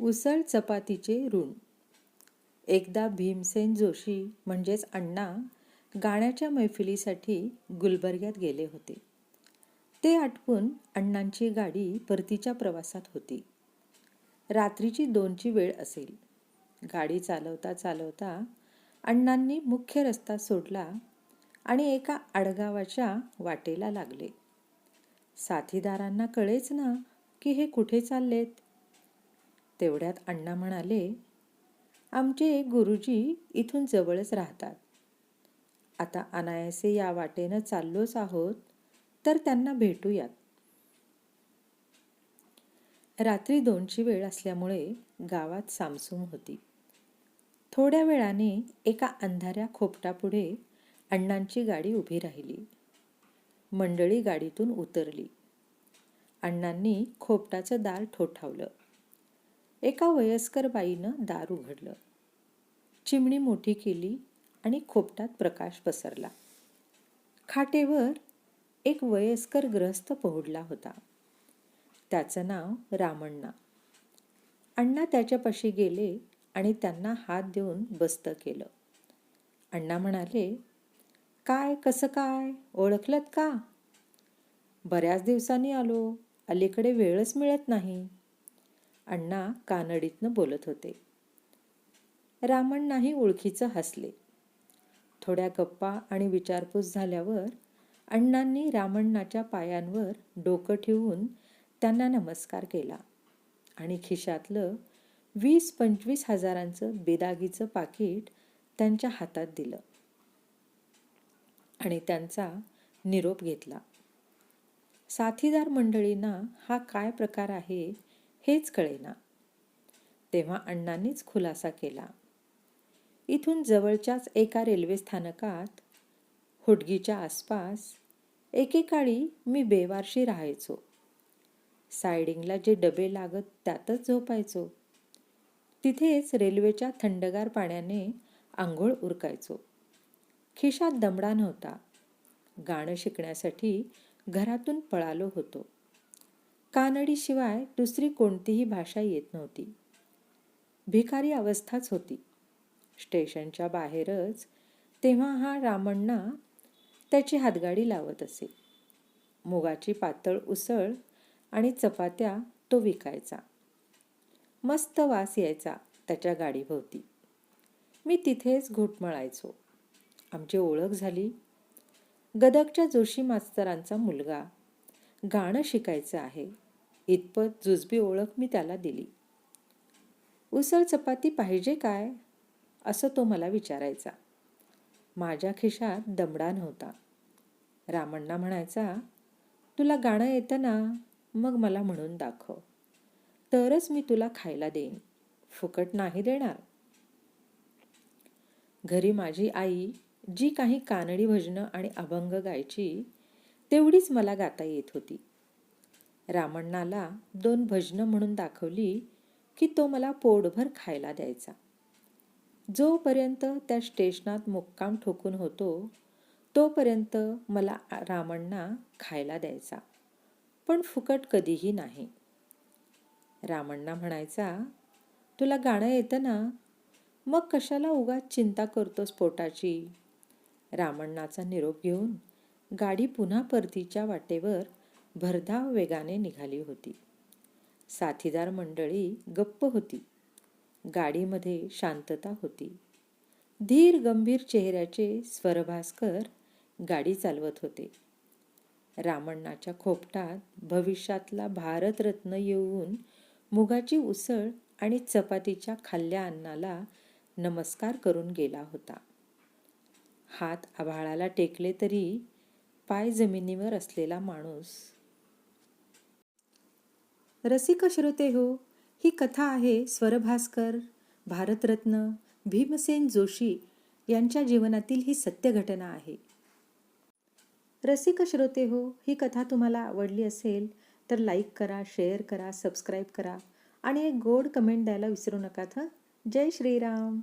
उसळ चपातीचे ऋण. एकदा भीमसेन जोशी म्हणजेच अण्णा गाण्याच्या मैफिलीसाठी गुलबर्ग्यात गेले होते. ते आटपून अण्णांची गाडी परतीच्या प्रवासात होती. रात्रीची दोनची वेळ असेल. गाडी चालवता चालवता अण्णांनी मुख्य रस्ता सोडला आणि एका आडगावाच्या वाटेला लागले. साथीदारांना कळेच ना की हे कुठे चाललेत? तेवढ्यात अण्णा म्हणाले आमचे गुरुजी इथून जवळच राहतात. आता अनायासे या वाटेनं चाललोच आहोत तर त्यांना भेटूयात. रात्री दोनची वेळ असल्यामुळे गावात सामसूम होती. थोड्या वेळाने एका अंधाऱ्या खोपटापुढे अण्णांची गाडी उभी राहिली. मंडळी गाडीतून उतरली. अण्णांनी खोपटाचं दार ठोठावलं. एका वयस्कर बाईनं दार उघडलं चिमणी मोठी केली आणि खोपटात प्रकाश पसरला. खाटेवर एक वयस्कर ग्रस्त पोहडला होता. त्याचं नाव रामण्णा. अण्णा त्याच्यापाशी गेले आणि त्यांना हात देऊन बस्त केलं. अण्णा म्हणाले काय कसं काय? ओळखलत का? बऱ्याच दिवसांनी आलो. अलीकडे वेळच मिळत नाही. अण्णा कानडीतनं बोलत होते. रामण्णाही ओळखीचं हसले. थोड्या गप्पा आणि विचारपूस झाल्यावर अण्णांनी रामण्णाच्या पायांवर डोकं ठेवून त्यांना नमस्कार केला आणि खिशातलं वीस पंचवीस हजारांचं बेदागीचं पाकिट त्यांच्या हातात दिलं आणि त्यांचा निरोप घेतला. साथीदार मंडळींना हा काय प्रकार आहे हेच कळेना. तेव्हा अण्णांनीच खुलासा केला. इथून जवळच्याच एका रेल्वे स्थानकात हुडगीच्या आसपास एकेकाळी मी बेवारशी राहायचो. सायडिंगला जे डबे लागत त्यातच झोपायचो. तिथेच रेल्वेच्या थंडगार पाण्याने आंघोळ उरकायचो. खिशात दमडा नव्हता. गाणं शिकण्यासाठी घरातून पळालो होतो. कानडीशिवाय दुसरी कोणतीही भाषा येत नव्हती. भिकारी अवस्थाच होती. स्टेशनच्या बाहेरच तेव्हा हा रामण्णा त्याची हातगाडी लावत असे. मुगाची पातळ उसळ आणि चपात्या तो विकायचा. मस्त वास यायचा त्याच्या गाडीभोवती. मी तिथेच घुटमळायचो आमची ओळख झाली. गदकच्या जोशी मास्तरांचा मुलगा गाणं शिकायचं आहे. इतपत जुजबी ओळख मी त्याला दिली. उसळ चपाती पाहिजे काय? असं तो मला विचारायचा. माझ्या खिशात दमडा नव्हता. रामण्णा म्हणायचा तुला गाणं येतं ना मग मला म्हणून दाखव. तरच मी तुला खायला देईन. फुकट नाही देणार. घरी माझी आई जी काही कानडी भजनं आणि अभंग गायची तेवढीच मला गाता येत होती. रामण्णाला दोन भजनं म्हणून दाखवली की तो मला पोटभर खायला द्यायचा. जोपर्यंत त्या स्टेशनात मुक्काम ठोकून होतो तोपर्यंत मला रामण्णा खायला द्यायचा. पण फुकट कधीही नाही. रामण्णा म्हणायचा तुला गाणं येतं ना? मग कशाला उगाच चिंता करतोस पोटाची? रामण्णाचा निरोप घेऊन गाडी पुन्हा परतीच्या वाटेवर भरधाव वेगाने निघाली होती. साथीदार मंडळी गप्प होती. गाडीमध्ये शांतता होती. धीर गंभीर चेहऱ्याचे स्वरभास्कर गाडी चालवत होते. रामण्णाच्या खोपटात भविष्यातला भारतरत्न येऊन मुगाची उसळ आणि चपातीच्या खाल्ल्या अन्नाला नमस्कार करून गेला होता. हात आभाळाला टेकले तरी पाय जमिनीवर असलेला माणूस. रसिक श्रोते हो ही कथा आहे स्वरभास्कर भारतरत्न भीमसेन जोशी यांच्या जीवनातील ही सत्य घटना आहे. रसिक श्रोते हो ही कथा तुम्हाला आवडली असेल तर लाईक करा शेअर करा सबस्क्राईब करा आणि एक गोड कमेंट द्यायला विसरू नका थं. जय श्रीराम.